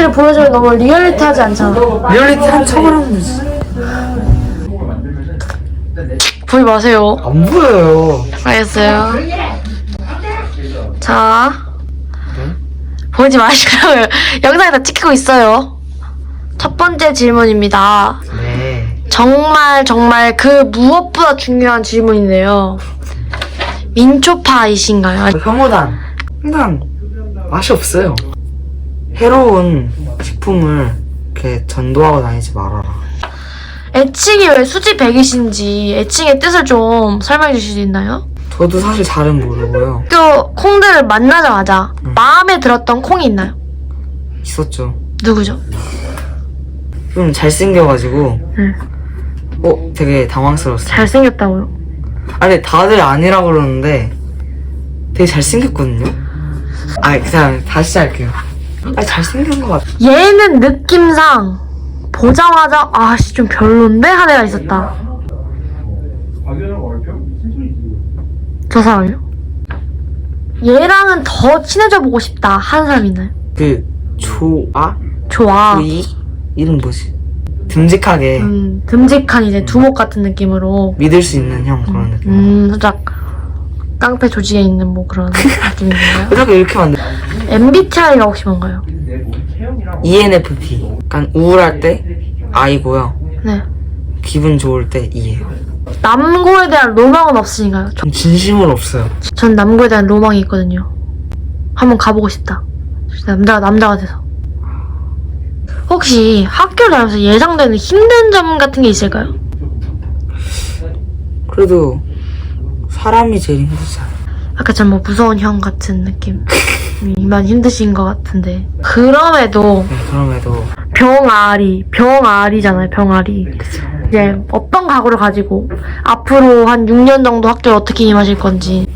이미지를 보여주면 너무 리얼리티하지 않잖아. 리얼리티 한 척을 하면 되지. 보지 마세요. 안 보여요. 알겠어요. 자, 보지 마시고요. 영상에 다 찍히고 있어요. 첫 번째 질문입니다. 네. 정말 정말 그 무엇보다 중요한 질문이네요. 민초파이신가요? 혐오단. 항상 맛이 없어요. 해로운 식품을 이렇게 전도하고 다니지 말아라. 애칭이 왜 수지 100이신지 애칭의 뜻을 좀 설명해 주실 수 있나요? 저도 사실 잘은 모르고요. 또 콩들을 만나자마자 마음에 들었던 콩이 있나요? 있었죠. 누구죠? 좀 잘생겨가지고, 응. 어, 되게 당황스러웠어요. 잘생겼다고요? 아니, 다들 아니라 그러는데, 되게 잘생겼거든요? 아, 그냥 다시 할게요. 아, 잘생긴 것 같아. 얘는 느낌상 보자마자 아씨 좀 별론데 한 애가 있었다. 저 사람이요? 얘랑은 더 친해져 보고 싶다 한 사람 있나요? 그, 조아? 좋아. 조이? 이름 뭐지? 듬직하게 음, 듬직한 이제 두목 같은 느낌으로 믿을 수 있는 형 그런 느낌. 음 살짝 깡패 조직에 있는 뭐 그런 느낌인가요? 어떻게 이렇게 만들 MBTI가 혹시 뭔가요? ENFP. 약간 우울할 때 I고요. 네. 기분 좋을 때 E예요. 남고에 대한 로망은 없으신가요? 저- 전 진심은 없어요. 전 남고에 대한 로망이 있거든요. 한번 가보고 싶다. 남자, 남자가 돼서. 혹시 학교를 다니면서 예상되는 힘든 점 같은 게 있을까요? 그래도 사람이 제일 힘들잖아요. 아까 전 뭐 무서운 형 같은 느낌. 이만 힘드신 것 같은데. 그럼에도 네, 그럼에도 병아리, 병아리잖아요, 병아리. 이제 어떤 각오를 가지고 앞으로 한 6년 정도 학교를 어떻게 임하실 건지.